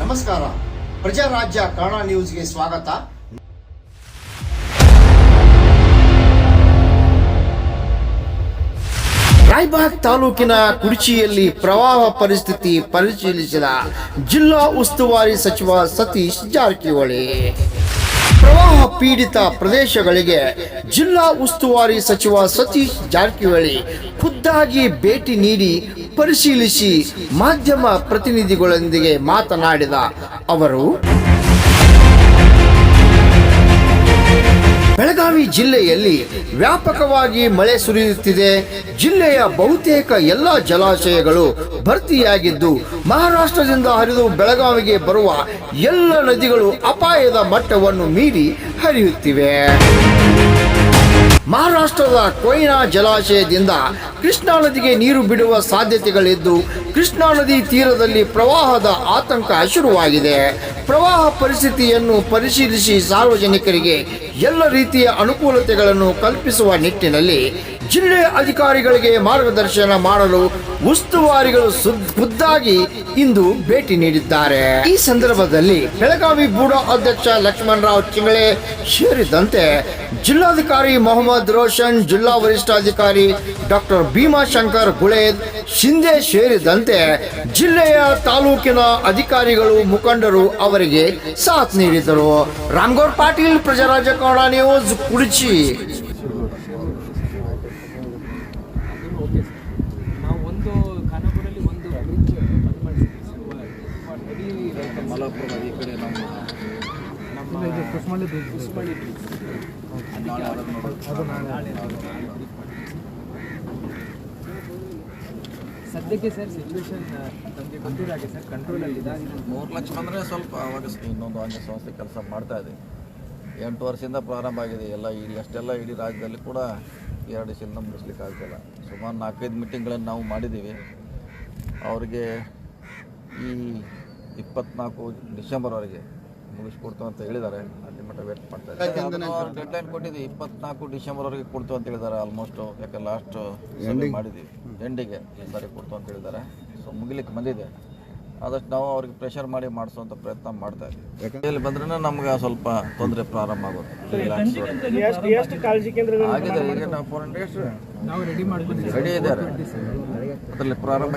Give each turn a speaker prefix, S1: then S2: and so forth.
S1: ನಮಸ್ಕಾರ. ಪ್ರಜಾರಾಜ್ಯ ಕನ್ನಡ ನ್ಯೂಸ್ಗೆ ಸ್ವಾಗತ. ರಾಯಬಾಗ್ ತಾಲೂಕಿನ ಕುರ್ಚಿಯಲ್ಲಿ ಪ್ರವಾಹ ಪರಿಸ್ಥಿತಿ ಪರಿಶೀಲಿಸಿದ ಜಿಲ್ಲಾ ಉಸ್ತುವಾರಿ ಸಚಿವ ಸತೀಶ್ ಜಾರಕಿಹೊಳಿ. ಪ್ರವಾಹ ಪೀಡಿತ ಪ್ರದೇಶಗಳಿಗೆ ಜಿಲ್ಲಾ ಉಸ್ತುವಾರಿ ಸಚಿವ ಸತೀಶ್ ಜಾರಕಿಹೊಳಿ ಖುದ್ದಾಗಿ ಭೇಟಿ ನೀಡಿ ಪರಿಶೀಲಿಸಿ ಮಾಧ್ಯಮ ಪ್ರತಿನಿಧಿಗಳೊಂದಿಗೆ ಮಾತನಾಡಿದ ಅವರು ಬೆಳಗಾವಿ ಜಿಲ್ಲೆಯಲ್ಲಿ ವ್ಯಾಪಕವಾಗಿ ಮಳೆ ಸುರಿಯುತ್ತಿದೆ. ಜಿಲ್ಲೆಯ ಬಹುತೇಕ ಎಲ್ಲ ಜಲಾಶಯಗಳು ಭರ್ತಿಯಾಗಿದ್ದು, ಮಹಾರಾಷ್ಟ್ರದಿಂದ ಹರಿದು ಬೆಳಗಾವಿಗೆ ಬರುವ ಎಲ್ಲ ನದಿಗಳು ಅಪಾಯದ ಮಟ್ಟವನ್ನು ಮೀರಿ ಹರಿಯುತ್ತಿವೆ. ಮಹಾರಾಷ್ಟ್ರದ ಕೊಯ್ನಾ ಜಲಾಶಯದಿಂದ ಕೃಷ್ಣಾ ನದಿಗೆ ನೀರು ಬಿಡುವ ಸಾಧ್ಯತೆಗಳಿದ್ದು, ಕೃಷ್ಣಾ ನದಿ ತೀರದಲ್ಲಿ ಪ್ರವಾಹದ ಆತಂಕ ಶುರುವಾಗಿದೆ. ಪ್ರವಾಹ ಪರಿಸ್ಥಿತಿಯನ್ನು ಪರಿಶೀಲಿಸಿ ಸಾರ್ವಜನಿಕರಿಗೆ ಎಲ್ಲ ರೀತಿಯ ಅನುಕೂಲತೆಗಳನ್ನು ಕಲ್ಪಿಸುವ ನಿಟ್ಟಿನಲ್ಲಿ ಜಿಲ್ಲೆ ಅಧಿಕಾರಿಗಳಿಗೆ ಮಾರ್ಗದರ್ಶನ ಮಾಡಲು ಉಸ್ತುವಾರಿಗಳು ಖುದ್ದಾಗಿ ಇಂದು ಭೇಟಿ ನೀಡಿದ್ದಾರೆ. ಈ ಸಂದರ್ಭದಲ್ಲಿ ಬೆಳಗಾವಿ ಬೂಡೋ ಅಧ್ಯಕ್ಷ ಲಕ್ಷ್ಮಣ್ ರಾವ್ ಚಿಂಗಳೆ ಸೇರಿದಂತೆ ಜಿಲ್ಲಾಧಿಕಾರಿ ಮೊಹಮ್ಮದ್ ರೋಷನ್, ಜಿಲ್ಲಾ ವರಿಷ್ಠಾಧಿಕಾರಿ ಡಾಕ್ಟರ್ ಭೀಮಾಶಂಕರ್ ಗುಳೇದ್ ಶಿಂದೆ ಸೇರಿದಂತೆ ಜಿಲ್ಲೆಯ ತಾಲೂಕಿನ ಅಧಿಕಾರಿಗಳು ಮುಖಂಡರು ಅವರಿಗೆ ಸಾಥ್ ನೀಡಿದರು. ರಾಮ್ಗೌಡ್ ಪಾಟೀಲ್ ಪ್ರಜಾರಾಜ್ಯ ಕನ್ನಡ ನ್ಯೂಸ್ ಕುಡಿಚಿ.
S2: ಸದ್ಯಕ್ಕೆ ಸರ್ ಸಿಚುವೇಶನ್ ನಮಗೆ ಗೊತ್ತಿರಾಗೆ ಸರ್
S3: ಮೂರು ಲಕ್ಷ ಬಂದರೆ ಸ್ವಲ್ಪ ಅವಾಗ ಇನ್ನೊಂದು ಅಂಗ ಸಂಸ್ಥೆ ಕೆಲಸ ಮಾಡ್ತಾ ಇದೆ ಎಂಟು ವರ್ಷದಿಂದ ಪ್ರಾರಂಭ ಆಗಿದೆ. ಎಲ್ಲ ಇಲ್ಲಿ ಅಷ್ಟೆಲ್ಲ ಇಡೀ ರಾಜ್ಯದಲ್ಲಿ ಕೂಡ ಎರಡು ದಿವಸದಿಂದ ಮುಗಿಸ್ಲಿಕ್ಕೆ ಆಗ್ತಿಲ್ಲ. ಸುಮಾರು ನಾಲ್ಕೈದು ಮೀಟಿಂಗ್ಗಳನ್ನು ನಾವು ಮಾಡಿದ್ದೀವಿ. ಅವರಿಗೆ ಈ ಇಪ್ಪತ್ನಾಲ್ಕು ಡಿಸೆಂಬರ್ವರೆಗೆ ಮುಗಿಸ್ಕೊಡ್ತು ಅಂತ ಹೇಳಿದ್ದಾರೆ. ಅಲ್ಲಿ ಮಟ್ಟ ವೇಟ್ ಮಾಡ್ತಾರೆ ಡೆಡ್ ಡೆಡ್ಲೈನ್ ಕೊಟ್ಟಿದ್ದೀವಿ. ಇಪ್ಪತ್ನಾಲ್ಕು ಡಿಸೆಂಬರ್ವರೆಗೆ ಕೊಡ್ತು ಅಂತ ಹೇಳಿದ್ದಾರೆ. ಆಲ್ಮೋಸ್ಟು ಯಾಕೆ ಲಾಸ್ಟ್ ಮಾಡಿದ್ದೀವಿ. ಎಂಡಿಗೆ ಈ ಸಾರಿ ಕೊಡ್ತು ಅಂತ ಹೇಳಿದ್ದಾರೆ. ಸೊ ಮುಗಿಲಿಕ್ಕೆ ಬಂದಿದೆ. ಆದಷ್ಟು ನಾವು ಅವ್ರಿಗೆ ಪ್ರೆಷರ್ ಮಾಡಿ ಮಾಡಿಸುವಂತ ಪ್ರಯತ್ನ ಮಾಡ್ತಾ ಇದ್ದೀವಿ. ಇಲ್ಲಿ ಬಂದ್ರೆ ನಮ್ಗೆ ಸ್ವಲ್ಪ ತೊಂದರೆ ಪ್ರಾರಂಭ ಆಗುತ್ತೆ. Relax ಆಗಿದೆ ಈಗ ನಾವು ಫೋರ್ ಹಂಡ್ರೆಡ್ ರೆಡಿ ಇದ್ದಾರೆ. ಅದರಲ್ಲಿ ಪ್ರಾರಂಭ